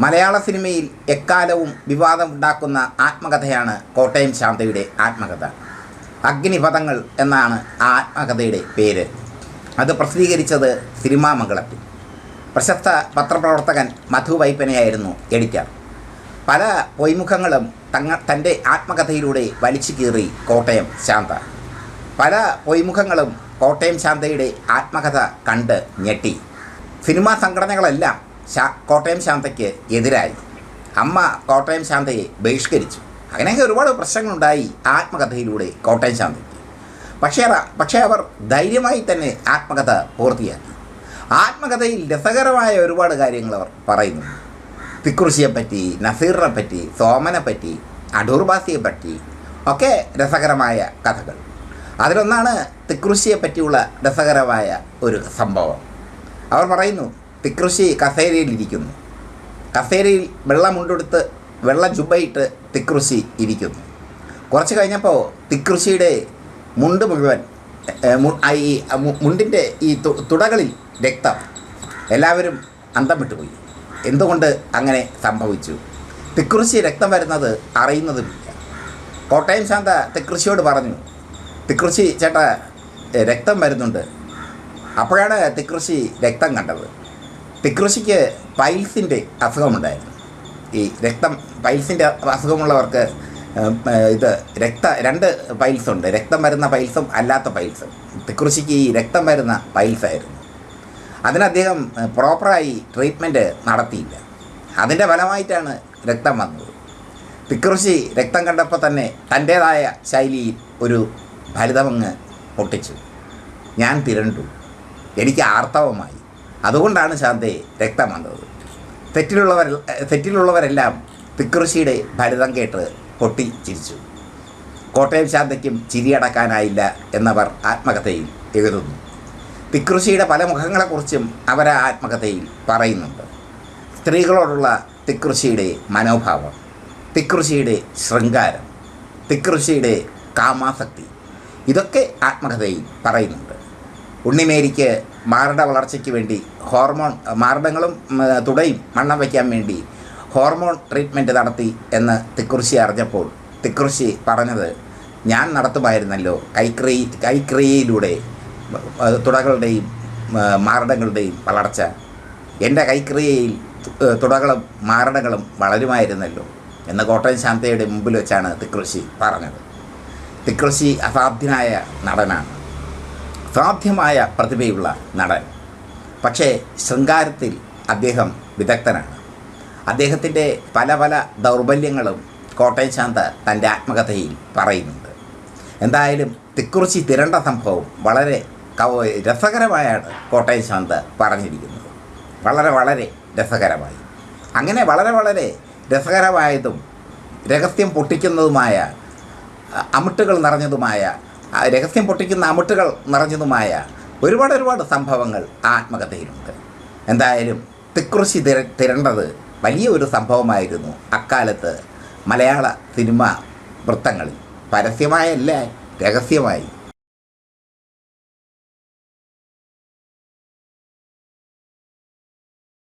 മലയാള സിനിമയിൽ എക്കാലവും വിവാദമുണ്ടാക്കുന്ന ആത്മകഥയാണ് കോട്ടയം ശാന്തയുടെ ആത്മകഥ. അഗ്നിപഥങ്ങൾ എന്നാണ് ആ ആത്മകഥയുടെ പേര്. അത് പ്രസിദ്ധീകരിച്ചത് സിനിമാ മംഗളത്തിൽ. പ്രശസ്ത പത്രപ്രവർത്തകൻ മധു വൈപ്പനയായിരുന്നു എഡിറ്റർ. പല പൊയ്മുഖങ്ങളും തങ്ങ തന്റെ ആത്മകഥയിലൂടെ വലിച്ചു കീറി കോട്ടയം ശാന്ത. പല പൊയ്മുഖങ്ങളും കോട്ടയം ശാന്തയുടെ ആത്മകഥ കണ്ട് ഞെട്ടി. സിനിമാ സംഘടനകളെല്ലാം കോട്ടയം ശാന്തയ്ക്ക് എതിരായി. അമ്മ കോട്ടയം ശാന്തയെ ബഹിഷ്കരിച്ചു. അങ്ങനെയൊക്കെ ഒരുപാട് പ്രശ്നങ്ങളുണ്ടായി ആത്മകഥയിലൂടെ കോട്ടയം ശാന്തയ്ക്ക്. പക്ഷേ പക്ഷേ അവർ ധൈര്യമായി തന്നെ ആത്മകഥ പൂർത്തിയാക്കി. ആത്മകഥയിൽ രസകരമായ ഒരുപാട് കാര്യങ്ങൾ അവർ പറയുന്നു തിക്കുറിശിയെപ്പറ്റി നസീറിനെ പറ്റി സോമനെ പറ്റി അടൂർബാസിയെ പറ്റി ഒക്കെ രസകരമായ കഥകൾ. അതിലൊന്നാണ് തിക്കുറിശിയെ പറ്റിയുള്ള രസകരമായ ഒരു സംഭവം. അവർ പറയുന്നു തിക്കൃഷി കസേരയിലിരിക്കുന്നു. കസേരയിൽ വെള്ളമുണ്ടെടുത്ത് വെള്ള ജുബയിട്ട് തിക്കൃശി ഇരിക്കുന്നു. കുറച്ച് കഴിഞ്ഞപ്പോൾ തിക്കൃശിയുടെ മുണ്ട് മുഴുവൻ ഈ മുണ്ടിന്റെ ഈ തുടകളിൽ രക്തം എല്ലാവരും അന്തം വിട്ടുപോയി എന്തുകൊണ്ട് അങ്ങനെ സംഭവിച്ചു? തിക്കൃശി രക്തം വരുന്നത് അറിയുന്നതുമില്ല. കോട്ടയം ശാന്ത തിക്കൃശിയോട് പറഞ്ഞു തിക്കൃശി ചേട്ടാ രക്തം വരുന്നുണ്ട്. അപ്പോഴാണ് തിക്കൃശി രക്തം കണ്ടത്. തിക്കൃഷിക്ക് പൈൽസിന്റെ അസുഖമുണ്ടായിരുന്നു. ഈ രക്തം പൈൽസിന്റെ അസുഖമുള്ളവർക്ക് ഇത് രക്ത രണ്ട് പൈൽസ് ഉണ്ട് രക്തം വരുന്ന പൈൽസും അല്ലാത്ത പൈൽസും. തിക്കൃഷിക്ക് ഈ രക്തം വരുന്ന പൈൽസായിരുന്നു. അതിന് അദ്ദേഹം പ്രോപ്പറായി ട്രീറ്റ്മെന്റ് നടത്തിയില്ല. അതിന്റെ ഫലമായിട്ടാണ് രക്തം വന്നത്. തിക്കൃഷി രക്തം കണ്ടപ്പോൾ തന്നെ തന്റേതായ ശൈലിയിൽ ഒരു ഫലിതമങ്ങ് പൊട്ടിച്ചു. ഞാൻ തിരണ്ടു. എനിക്ക് ആർത്തവമായി. അതുകൊണ്ടാണ് ശാന്തി രക്തം വന്നത്. തെറ്റിലുള്ളവർ തെറ്റിലുള്ളവരെല്ലാം തിക്കൃഷിയുടെ ഭരിതം കേട്ട് പൊട്ടി ചിരിച്ചു. കോട്ടയം ശാന്തയ്ക്കും ചിരിയടക്കാനായില്ല എന്നവർ ആത്മകഥയിൽ എഴുതുന്നു. തിക്കൃഷിയുടെ പല മുഖങ്ങളെക്കുറിച്ചും അവർ ആത്മകഥയിൽ പറയുന്നുണ്ട്. സ്ത്രീകളോടുള്ള തിക്കൃഷിയുടെ മനോഭാവം തിക്കൃഷിയുടെ ശൃംഗാരം തിക്കൃഷിയുടെ കാമാസക്തി ഇതൊക്കെ ആത്മകഥയിൽ പറയുന്നുണ്ട്. ഉണ്ണിമേരിക്ക് മാറുടെ വളർച്ചയ്ക്ക് വേണ്ടി ഹോർമോൺ മാർഡങ്ങളും തുടയും മണ്ണം വയ്ക്കാൻ വേണ്ടി ഹോർമോൺ ട്രീറ്റ്മെന്റ് നടത്തി എന്ന് തിക്കുറിശി അറിഞ്ഞപ്പോൾ തിക്കുറിശി പറഞ്ഞത് ഞാൻ നടത്തുമായിരുന്നല്ലോ കൈക്രീ കൈക്രിയയിലൂടെ തുടകളുടെയും ഏഹ്, മാരടങ്ങളുടെയും വളർച്ച. എന്റെ കൈക്രിയയിൽ തുടകളും മാരടങ്ങളും വളരുമായിരുന്നല്ലോ എന്ന് കോട്ടയം ശാന്തയുടെ മുമ്പിൽ വെച്ചാണ് തിക്കുറിശി പറഞ്ഞത്. തിക്കുറിശി അസാധ്യനായ നടനാണ്. സാധ്യമായ പ്രതിഭയുള്ള നടൻ. പക്ഷേ ശൃംഗാരത്തിൽ അദ്ദേഹം വിദഗ്ധനാണ്. അദ്ദേഹത്തിന്റെ പല പല ദൗർബല്യങ്ങളും കോട്ടയം ശാന്ത തന്റെ ആത്മകഥയിൽ പറയുന്നുണ്ട്. എന്തായാലും തിക്കുറിച്ചി തിരണ്ട സംഭവം വളരെ കവ- രസകരമായാണ് കോട്ടയം ശാന്ത പറഞ്ഞിരിക്കുന്നത്. വളരെ വളരെ രസകരമായി. അങ്ങനെ വളരെ വളരെ രസകരമായതും രഹസ്യം പൊട്ടിക്കുന്നതുമായ അമിട്ടുകൾ നിറഞ്ഞതുമായ രഹസ്യം പൊട്ടിക്കുന്ന അമുട്ടുകൾ നിറഞ്ഞതുമായ ഒരുപാട് ഒരുപാട് സംഭവങ്ങൾ ആത്മകഥയിലുണ്ട്. എന്തായാലും തിക്കുറിശി തിര തിരണ്ടത് വലിയ ഒരു സംഭവമായിരുന്നു അക്കാലത്ത് മലയാള സിനിമ വൃത്തങ്ങളിൽ. പരസ്യമായല്ല രഹസ്യമായി.